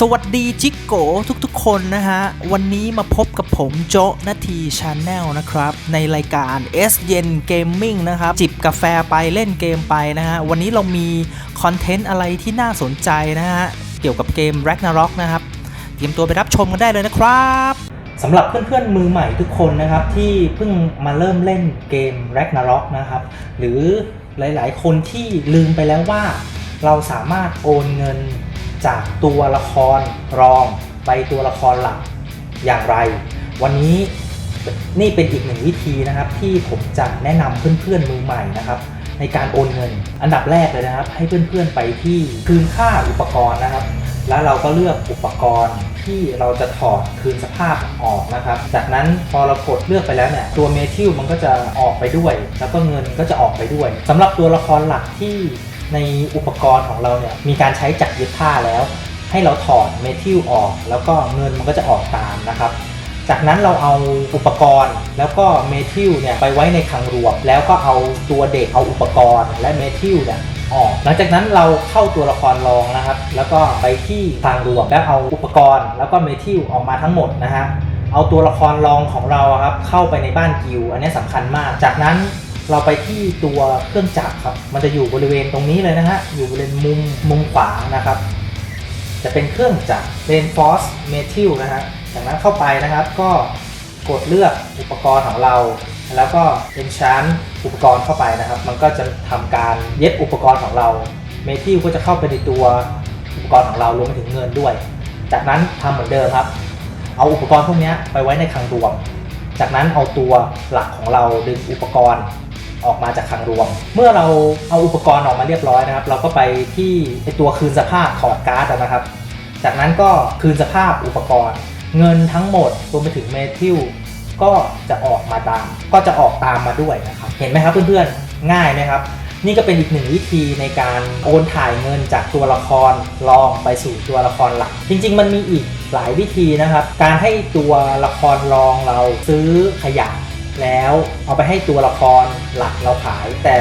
สวัสดีจิกโกทุกๆคนนะฮะ วันนี้มาพบกับผมโจนาทีชาแนลนะครับ ในรายการ S เย็นเกมมิ่งนะครับ จิบกาแฟไปเล่นเกมไปนะฮะ วันนี้เรามีคอนเทนต์อะไรที่น่าสนใจนะฮะ เกี่ยวกับเกม Ragnarok นะครับ เตรียมตัวไปรับชมกันได้เลยนะครับสำหรับเพื่อนๆมือใหม่ทุกคนนะครับ ที่เพิ่งมาเริ่มเล่นเกม Ragnarok นะครับ หรือหลายๆ คนที่ลืมไปแล้วว่า เราสามารถโอนเงิน จากตัวละครรองไปตัวละครหลักอย่างไร วันนี้นี่เป็นอีกหนึ่งวิธีนะครับ ที่ผมจะแนะนำเพื่อนๆมือใหม่นะครับ ในการโอนเงิน อันดับแรกเลยนะครับ ให้เพื่อนๆไปที่คืนค่าอุปกรณ์นะครับ แล้วเราก็เลือกอุปกรณ์ที่เราจะถอดคืนสภาพออกนะครับ จากนั้นพอเรากดเลือกไปแล้วเนี่ยตัวเมทิลมันก็จะออกไปด้วย แล้วก็เงินก็จะออกไปด้วยสำหรับตัวละครหลักที่ ในอุปกรณ์ของเราเนี่ยมีการใช้จักรย็บผ้าแล้ว ให้เราถอดเมทิลออก แล้วก็เงินมันก็จะออกตามนะครับ จากนั้นเราเอาอุปกรณ์แล้วก็เมทิลเนี่ยไปไว้ในคลังรวม แล้วก็เอาตัวเด็กเอาอุปกรณ์และเมทิลเนี่ยออกหลังจากนั้นเราเข้าตัวละครรองนะครับ แล้วก็ไปที่คลังรวมแล้วเอาอุปกรณ์ แล้วก็เมทิลออกมาทั้งหมดนะฮะเอาตัวละครรองของเราครับเข้าไปในบ้านกิลด์อันนี้สำคัญมาก จากนั้น เราไปที่ตัวเครื่องจักรครับ มันจะอยู่บริเวณตรงนี้เลยนะฮะ อยู่บริเวณมุมมุมขวานะครับ จะเป็นเครื่องจักร Reinforce Metal นะฮะ จากนั้นเข้าไปนะครับก็กดเลือกอุปกรณ์ของเรา แล้วก็ Enchant อุปกรณ์เข้าไปนะครับ มันก็จะทำการเย็บอุปกรณ์ของเรา Metal ก็จะเข้าไปในตัวอุปกรณ์ของเรารวมไปถึงเงินด้วย จากนั้นทำเหมือนเดิมครับ เอาอุปกรณ์พวกนี้ไปไว้ในคลังรวม จากนั้นเอาตัวหลักของเราดึงอุปกรณ์ ออกมาจากคลังรวม เมื่อเราเอาอุปกรณ์ออกมาเรียบร้อยนะครับ เราก็ไปที่ไอตัวคืนสภาพถอดการ์ดนะครับ จากนั้นก็คืนสภาพอุปกรณ์ เงินทั้งหมดรวมไปถึงเมทิลก็จะออกมาตาม ก็จะออกตามมาด้วยนะครับ เห็นไหมครับเพื่อนๆ ง่ายไหมครับ นี่ก็เป็นอีกหนึ่งวิธีในการโอนถ่ายเงินจากตัวละครรองไปสู่ตัวละครหลัก จริง ๆ มันมีอีกหลายวิธีนะครับ การให้ตัวละครรองเราซื้อขยะ แล้วเอาไปให้ตัวละครหลักเราขาย แต่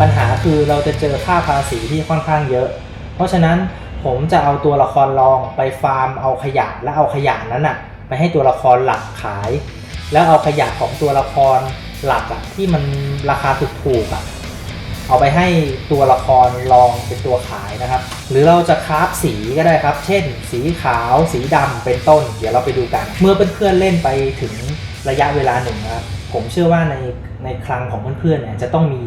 ปัญหาคือเราจะเจอค่าภาษีที่ค่อนข้างเยอะ เพราะฉะนั้นผมจะเอาตัวละครรองไปฟาร์มเอาขยะแล้วเอาขยะนั้นอะไปให้ตัวละครหลักขาย แล้วเอาขยะของตัวละครหลักอะที่มันราคาถูกๆอะเอาไปให้ตัวละครรองเป็นตัวขายนะครับ หรือเราจะคราฟสีก็ได้ครับ เช่น สีขาวสีดำเป็นต้น เดี๋ยวเราไปดูกัน เมื่อเพื่อนๆเล่นไปถึงระยะเวลาหนึ่งครับ ผมเชื่อว่าในในคลังของเพื่อนๆเนี่ยจะต้องมี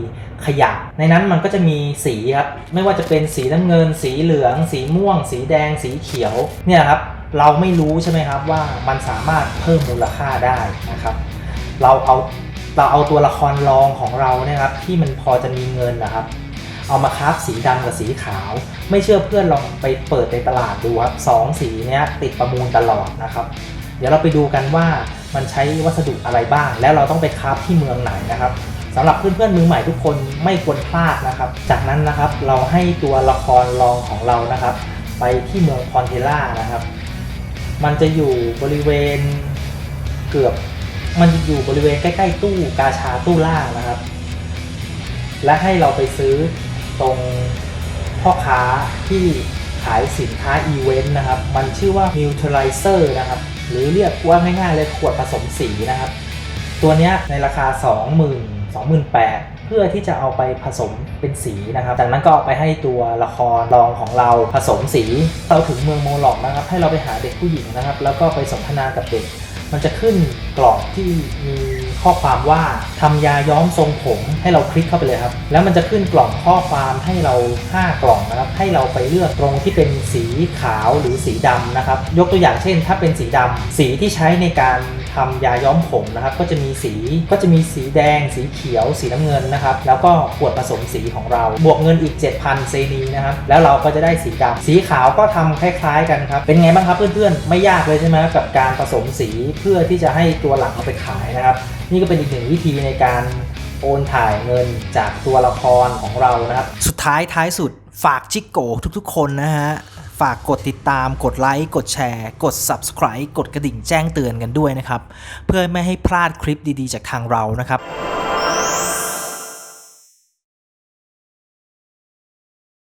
ขยะ ในนั้นมันก็จะมีสีครับ ไม่ว่าจะเป็นสีน้ำเงิน สีเหลือง สีม่วง สีแดง สีเขียว เนี่ยครับ เราไม่รู้ใช่ไหมครับว่ามันสามารถเพิ่มมูลค่าได้นะครับ เราเอาเราเอาตัวละครรองของเราเนี่ยครับที่มันพอจะมีเงินนะครับ เอามาคราฟสีดำกับสีขาว ไม่เชื่อเพื่อนลองไปเปิดในตลาดดูครับสองสีเนี้ยติดประมูลตลอดนะครับ เดี๋ยวเราไปดูกันว่า มันใช้วัสดุอะไรบ้าง แล้วเราต้องไปคราฟที่เมืองไหนนะครับสำหรับเพื่อนๆมือใหม่ทุกคนไม่ควรพลาดนะครับ จากนั้นนะครับเราให้ตัวละครรองของเรานะครับ ไปที่เมืองพอนเทล่านะครับ มันจะอยู่บริเวณเกือบมันจะอยู่บริเวณใกล้ๆตู้กาชาตู้ล่างนะครับ และให้เราไปซื้อตรงพ่อค้าที่ขายสินค้าอีเวนต์นะครับ มันชื่อว่า Neutralizer นะครับ หรือเรียกว่าง่ายๆเลยขวดผสมสีนะครับ ตัวนี้ในราคา 20,000 28,000 เพื่อที่จะเอาไปผสมเป็นสีนะครับ จากนั้นก็ไปให้ตัวละครรองของเราผสมสีเราถึงเมืองโมล็อกนะครับ ให้เราไปหาเด็กผู้หญิงนะครับ แล้วก็ไปสนทนากับเด็ก มันจะขึ้นกล่องที่มีข้อความว่าทำยาย้อมทรงผมให้เราคลิกเข้าไปเลยครับ แล้วมันจะขึ้นกล่องข้อความให้เรา 5 กล่องนะครับ ให้เราไปเลือกตรงที่เป็นสีขาวหรือสีดำนะครับ ยกตัวอย่างเช่น ถ้าเป็นสีดำสีที่ใช้ในการ ทำยาย้อมผมนะครับ ก็จะมีสีก็จะมีสีแดง สีเขียว สีน้ำเงินนะครับ แล้วก็ขวดผสมสีของเรา บวกเงินอีก 7,000 เซนีนะครับ แล้วเราก็จะได้สีดำสีขาวก็ทำคล้าย ๆ กันครับ เป็นไงบ้างครับเพื่อนๆ ไม่ยากเลยใช่ไหมกับการผสมสีเพื่อที่จะให้ตัวหลักเอาไปขายนะครับ นี่ก็เป็นอีกหนึ่งวิธีในการโอนถ่ายเงินจากตัวละครของเรานะครับ สุดท้ายท้ายสุดฝากจิกโกทุกๆ คนนะฮะ ฝากกดติดตาม กดไลค์ กดแชร์ กด Subscribe กดกระดิ่งแจ้งเตือนกันด้วยนะครับ เพื่อไม่ให้พลาดคลิปดีๆ จากทางเรานะครับ